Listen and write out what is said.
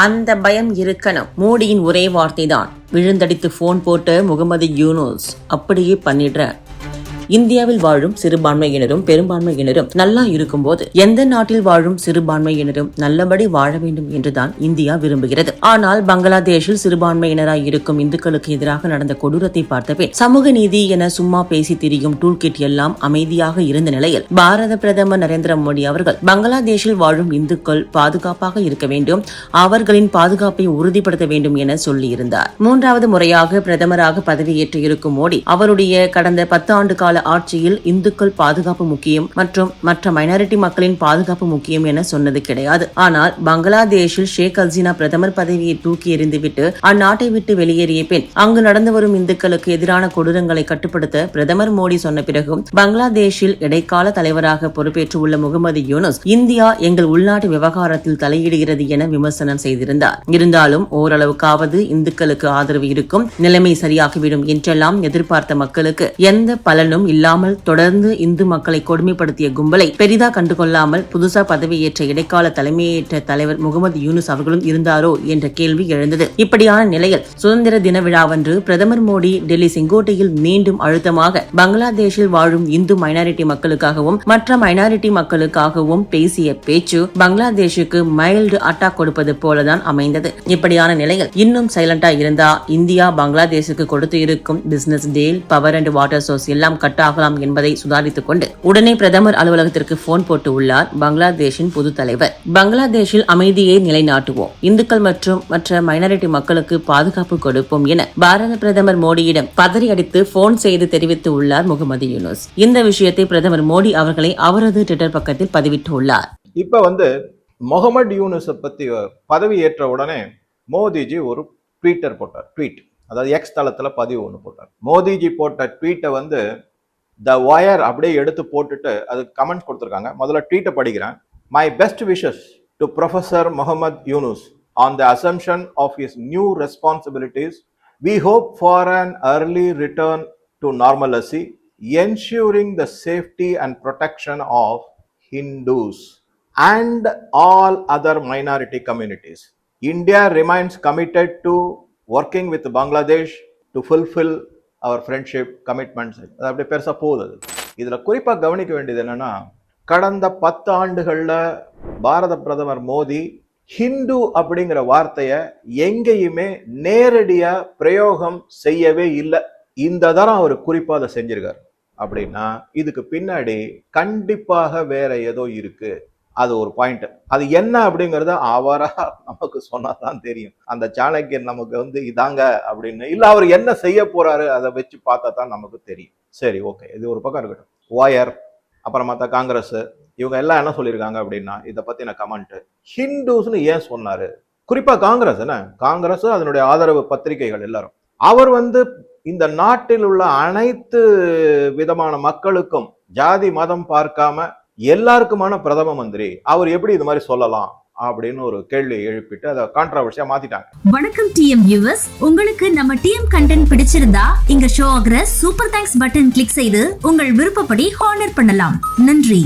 அந்த பயம் இருக்கணும். மோடியின் ஒரே வார்த்தை தான் விழுந்தடித்து போன் போட்டு முகமது யூனூஸ் அப்படியே பண்ணிடுற. இந்தியாவில் வாழும் சிறுபான்மையினரும் பெரும்பான்மையினரும் நல்லா இருக்கும்போது எந்த நாட்டில் வாழும் சிறுபான்மையினரும் நல்லபடி வாழ வேண்டும் என்றுதான் இந்தியா விரும்புகிறது. ஆனால் பங்களாதேஷில் சிறுபான்மையினராய் இருக்கும் இந்துக்களுக்கு எதிராக நடந்த கொடூரத்தை பார்த்தபின் சமூக நீதி என சும்மா பேசி திரியும் டூல்கிட் எல்லாம் அமைதியாக இருந்த நிலையில் பாரத பிரதமர் நரேந்திர மோடி அவர்கள் பங்களாதேஷில் வாழும் இந்துக்கள் பாதுகாப்பாக இருக்க வேண்டும் அவர்களின் பாதுகாப்பை உறுதிப்படுத்த வேண்டும் என சொல்லியிருந்தார். மூன்றாவது முறையாக பிரதமராக பதவியேற்று இருக்கும் மோடி அவருடைய கடந்த பத்து ஆண்டு கால ஆட்சியில் இந்துக்கள் பாதுகாப்பு முக்கியம் மற்றும் மற்ற மைனாரிட்டி மக்களின் பாதுகாப்பு முக்கியம் என சொன்னது கிடையாது. ஆனால் பங்களாதேஷில் ஷேக் ஹசீனா பிரதமர் பதவியை தூக்கி எறிந்துவிட்டு அந்நாட்டை விட்டு வெளியேறிய பின் அங்கு நடந்து வரும் இந்துக்களுக்கு எதிரான கொடூரங்களை கட்டுப்படுத்த பிரதமர் மோடி சொன்ன பிறகும் பங்களாதேஷில் இடைக்கால தலைவராக பொறுப்பேற்றுள்ள முகமது யூனுஸ் இந்தியா எங்கள் உள்நாட்டு விவகாரத்தில் தலையிடுகிறது என விமர்சனம் செய்திருந்தார். இருந்தாலும் ஓரளவுக்காவது இந்துக்களுக்கு ஆதரவு இருக்கும் நிலைமை சரியாகிவிடும் என்றெல்லாம் எதிர்பார்த்த மக்களுக்கு எந்த பலனும் இல்லாமல் தொடர்ந்து இந்து மக்களை கொடுமைப்படுத்திய கும்பலை பெரிதா கண்டுகொள்ளாமல் புதுசா பதவியேற்ற இடைக்கால தலைமையேற்ற தலைவர் முகமது யூனுஸ் அவர்களும் இருந்தாரோ என்ற கேள்வி எழுந்தது. இப்படியான நிலையில் சுதந்திர தின விழாவன்று பிரதமர் மோடி டெல்லி செங்கோட்டையில் மீண்டும் அழுத்தமாக பங்களாதேஷில் வாழும் இந்து மைனாரிட்டி மக்களுக்காகவும் மற்ற மைனாரிட்டி மக்களுக்காகவும் பேசிய பேச்சு பங்களாதேஷுக்கு மைல்டு அட்டாக் கொடுப்பது போலதான் அமைந்தது. இப்படியான நிலையில் இன்னும் சைலண்டா இருந்தா இந்தியா பங்களாதேஷுக்கு கொடுத்து இருக்கும் business deal power and water source எல்லாம் கட் ஆகலாம் என்பதை சுதாரித்துக் கொண்டு உடனே பிரதமர் அலுவலகத்திற்கு போன் போட்டு உள்ளார் பங்களாதேஷின் புது தலைவர். பங்களாதேஷில் அமைதியை நிலைநாட்டுவோம். இந்துக்கள் மற்றும் மற்ற மைனாரிட்டி மக்களுக்கு பாதுகாப்பு கொடுப்போம் என பாரத பிரதமர் மோடியிடம் பதறி அடித்து போன் செய்து தெரிவித்து உள்ளார் முகமது யூனுஸ். இந்த விஷயத்தை பிரதமர் மோடி அவர்களை அவரது ட்விட்டர் பக்கத்தில் பதிவிட்டு உள்ளார். இப்ப வந்து முகமது யூனுஸை பத்தி பதவி ஏற்ற உடனே மோடிஜி ஒரு ட்வீட்டர் போட்டார். ட்வீட் அதாவது எக்ஸ் தளத்துல பதிவு ஒன்று போட்டார். மோடிஜி போட்ட ட்வீட்டை வந்து த ஒயர் அப்படியே எடுத்து போட்டுட்டு அதுக்கு கமெண்ட்ஸ் கொடுத்துருக்காங்க முதல்ல ட்வீட்டை படிக்கிறேன் my best wishes to professor Muhammad Yunus on the assumption of his new responsibilities we hope for an early return to normalcy ensuring the safety and protection of Hindus and all other minority communities India remains committed to working with Bangladesh to fulfil our friendship commitments அது அப்படியே பெருசாக போகுது அது. குறிப்பாக கவனிக்க வேண்டியது என்னென்னா கடந்த பத்து ஆண்டுகளில் பாரத பிரதமர் மோடி ஹிந்து அப்படிங்கிற வார்த்தையை எங்கேயுமே நேரடியாக பிரயோகம் செய்யவே இல்லை. இந்த தரம் அவர் குறிப்பாக அதை செஞ்சிருக்கார். அப்படின்னா இதுக்கு பின்னாடி கண்டிப்பாக வேற ஏதோ இருக்குது அது ஒரு பாயிண்ட் அது என்ன அப்படிங்கிறத அவராக நமக்கு சொன்னாதான் தெரியும். அந்த சாணக்கியன் நமக்கு வந்து இதாங்க அப்படின்னு. இல்லை அவர் என்ன செய்ய போறாரு அதை வச்சு பார்த்தா தான் நமக்கு தெரியும். சரி ஓகே இது ஒரு பக்கம் இருக்கட்டும். ஒயர் அப்புறம் மற்ற காங்கிரஸ் இவங்க எல்லாம் என்ன சொல்லியிருக்காங்க அப்படின்னா இதை பற்றின கமெண்ட்டு ஹிந்துஸ்னு ஏன் சொன்னாரு? குறிப்பாக காங்கிரஸ் என்ன? காங்கிரஸ் அதனுடைய ஆதரவு பத்திரிகைகள் எல்லாரும். அவர் வந்து இந்த நாட்டில் உள்ள அனைத்து விதமான மக்களுக்கும் ஜாதி மதம் பார்க்காம எல்லாருக்குமான பிரதம மந்திரி அவர் எப்படி இது மாதிரி சொல்லலாம் அப்படின்னு ஒரு கேள்வி எழுப்பிட்டு அதை கான்ட்ரவர்சியா மாத்திட்டாங்க. வணக்கம் டிஎம் வியூவர்ஸ் உங்களுக்கு நம்ம டிஎம் கண்டென்ட் பிடிச்சிருந்தா இங்க ஷோ ஆகிற சூப்பர் தேங்க்ஸ் பட்டன் கிளிக் செய்து உங்கள் விருப்பப்படி ஹானர் பண்ணலாம். நன்றி.